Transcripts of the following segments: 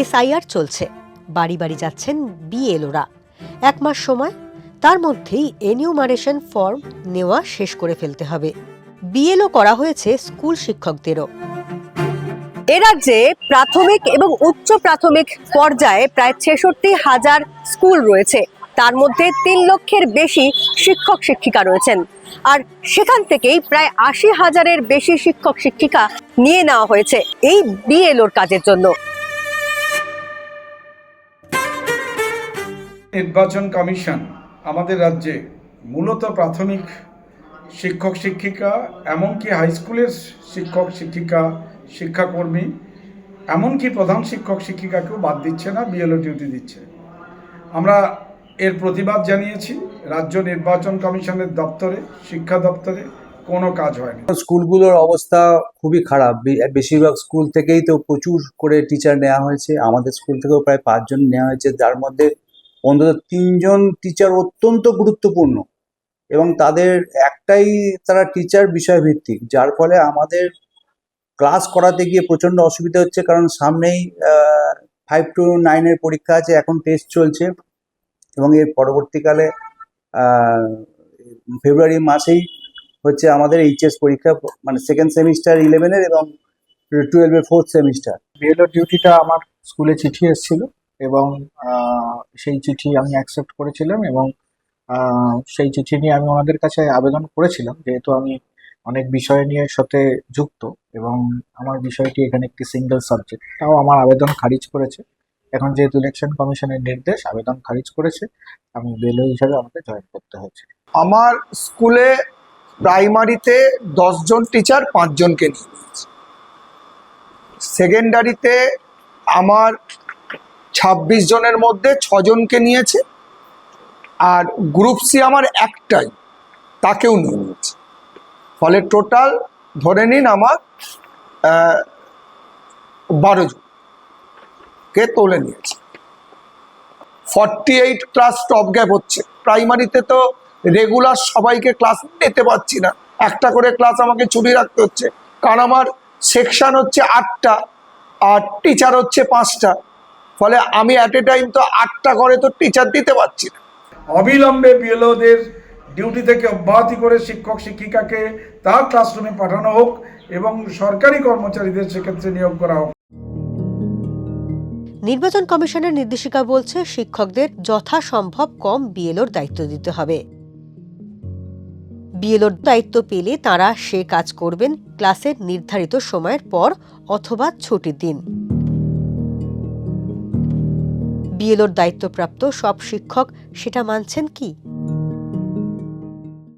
SIR চলছে। বাড়ি বাড়ি যাচ্ছেন বিএলওরা। এক মাস সময়, তার মধ্যেই এনিউমারেশন ফর্ম নেওয়া শেষ করে ফেলতে হবে। বিএলও করা হয়েছে স্কুল শিক্ষকদেরও। এ রাজ্যে প্রাথমিক এবং উচ্চ প্রাথমিক পর্যায়ে প্রায় ছেষট্টি হাজার স্কুল রয়েছে। তার মধ্যে তিন লক্ষের বেশি শিক্ষক শিক্ষিকা রয়েছেন। আর সেখান থেকেই প্রায় আশি হাজারের বেশি শিক্ষক শিক্ষিকা নিয়ে নেওয়া হয়েছে এই বিএলওর কাজের জন্য। নির্বাচন কমিশন আমাদের রাজ্যে মূলত প্রাথমিক শিক্ষক শিক্ষিকা এমনকি হাই স্কুলের শিক্ষক শিক্ষিকা শিক্ষাকর্মী এমনকি প্রধান শিক্ষক শিক্ষিকাকেও বাদ দিচ্ছে না, বিএলও ডিউটি দিচ্ছে। আমরা এর প্রতিবাদ জানিয়েছি, রাজ্য নির্বাচন কমিশনের দপ্তরে, শিক্ষা দপ্তরে কোনো কাজ হয়নি। স্কুলগুলোর অবস্থা খুবই খারাপ। বেশিরভাগ স্কুল থেকেই তো প্রচুর করে টিচার নেওয়া হয়েছে। আমাদের স্কুল থেকেও প্রায় পাঁচজন নেওয়া হয়েছে। যার মধ্যে অন্তত তিনজন টিচার অত্যন্ত গুরুত্বপূর্ণ। এবং তাদের একটাই তারা টিচার বিষয়ভিত্তিক, যার ফলে আমাদের ক্লাস করাতে গিয়ে প্রচণ্ড অসুবিধা হচ্ছে, কারণ সামনেই ফাইভ টু নাইনের পরীক্ষা আছে, এখন টেস্ট চলছে। এবং এর পরবর্তীকালে ফেব্রুয়ারি মাসেই হচ্ছে আমাদের এইচএস পরীক্ষা মানে সেকেন্ড সেমিস্টার ইলেভেনের এবং টুয়েলভের ফোর্থ সেমিস্টার বিএলও ডিউটিটা আমার স্কুলে চিঠি এসেছিল। এবং সেই চিঠি আমি অ্যাকসেপ্ট করেছিলাম এবং সেই চিঠি নিয়ে আমি ওনাদের কাছে আবেদন করেছিলাম, যেহেতু আমি অনেক বিষয় নিয়ে সাথে যুক্ত এবং আমার বিষয়টি এখানে একটি সিঙ্গেল সাবজেক্ট তাও আমার আবেদন খারিজ করেছে। এখন যেহেতু ইলেকশন কমিশনের নির্দেশ, আবেদন খারিজ করেছে, আমি বিএলও হিসাবে আমাকে জয়েন করতে হয়েছে। আমার স্কুলে প্রাইমারিতে দশজন টিচার পাঁচজনকে নিয়ে সেকেন্ডারিতে আমার ছাব্বিশ জনের মধ্যে ছজনকে নিয়েছে আর গ্রুপ সি আমার একটাই, তাকেও নিয়ে নিয়েছে। ফলে টোটাল ধরে নিন আমার বারো জন কে তুলে নিয়েছে। Forty eight class top gap হচ্ছে। প্রাইমারিতে তো রেগুলার সবাইকে ক্লাস নিতে পারছি না। একটা করে ক্লাস আমাকে ছুটি রাখতে হচ্ছে। কারণ আমার সেকশন হচ্ছে আটটা, আর টিচার হচ্ছে পাঁচটা। ফলে আমি অ্যাট এ টাইম তো আটটা করে তো টিচার দিতে পারছি না। অবিলম্বে বিএলওদের ডিউটি থেকে অব্যাহতি করে শিক্ষক শিক্ষিকাকে তার ক্লাসরুমে পাঠানো হোক এবং সরকারি কর্মচারীদের সেক্ষেত্রে নিয়োগ করা হোক। নির্বাচন কমিশনের নির্দেশিকা বলছে শিক্ষকদের যথাসম্ভব কম বিএলওর দায়িত্ব দিতে হবে। বিএলওর দায়িত্ব পেলে তারা সে কাজ করবেন ক্লাসের নির্ধারিত সময়ের পর অথবা ছুটির দিন। বিএলওর দায়িত্বপ্রাপ্ত সব শিক্ষক সেটা মানছেন কি?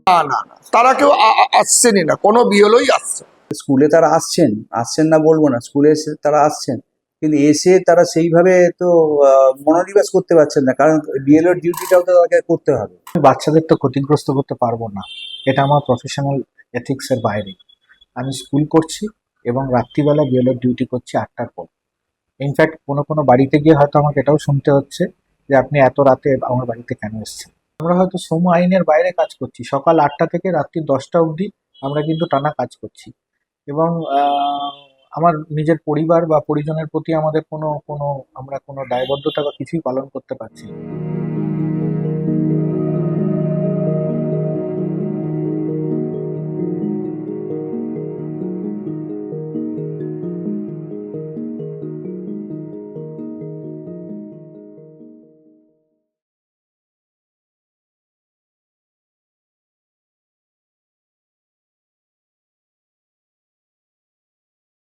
না না না তারা কেউ আসছেনই না কোনো বিয়েলই আসছে স্কুলে তারা আসছেন আসছেন না বলব না স্কুলে এসে তারা আসছেন। কিন্তু এসে তারা সেইভাবে তো মনোনিবেশ করতে পারছেন না কারণ বিএলওর ডিউটিটাও তো তাদেরকে করতে হবে। বাচ্চাদের তো ক্ষতিগ্রস্ত করতে পারব না এটা আমার প্রফেশনাল এথিক্সের বাইরে। আমি স্কুল করছি এবং রাত্রিবেলা বিএলওর ডিউটি করছি আটটার পর। ইনফ্যাক্ট কোনো কোনো বাড়িতে গিয়ে হয়তো আমাকে এটাও শুনতে হচ্ছে যে আপনি এত রাতে আমার বাড়িতে কেন এসছেন? আমরা হয়তো শ্রম আইনের বাইরে কাজ করছি। সকাল আটটা থেকে রাত্রি দশটা অবধি আমরা কিন্তু টানা কাজ করছি। এবং আমার নিজের পরিবার বা পরিজনের প্রতি আমাদের কোনো কোনো, আমরা কোনো দায়বদ্ধতা বা কিছুই পালন করতে পারছি না।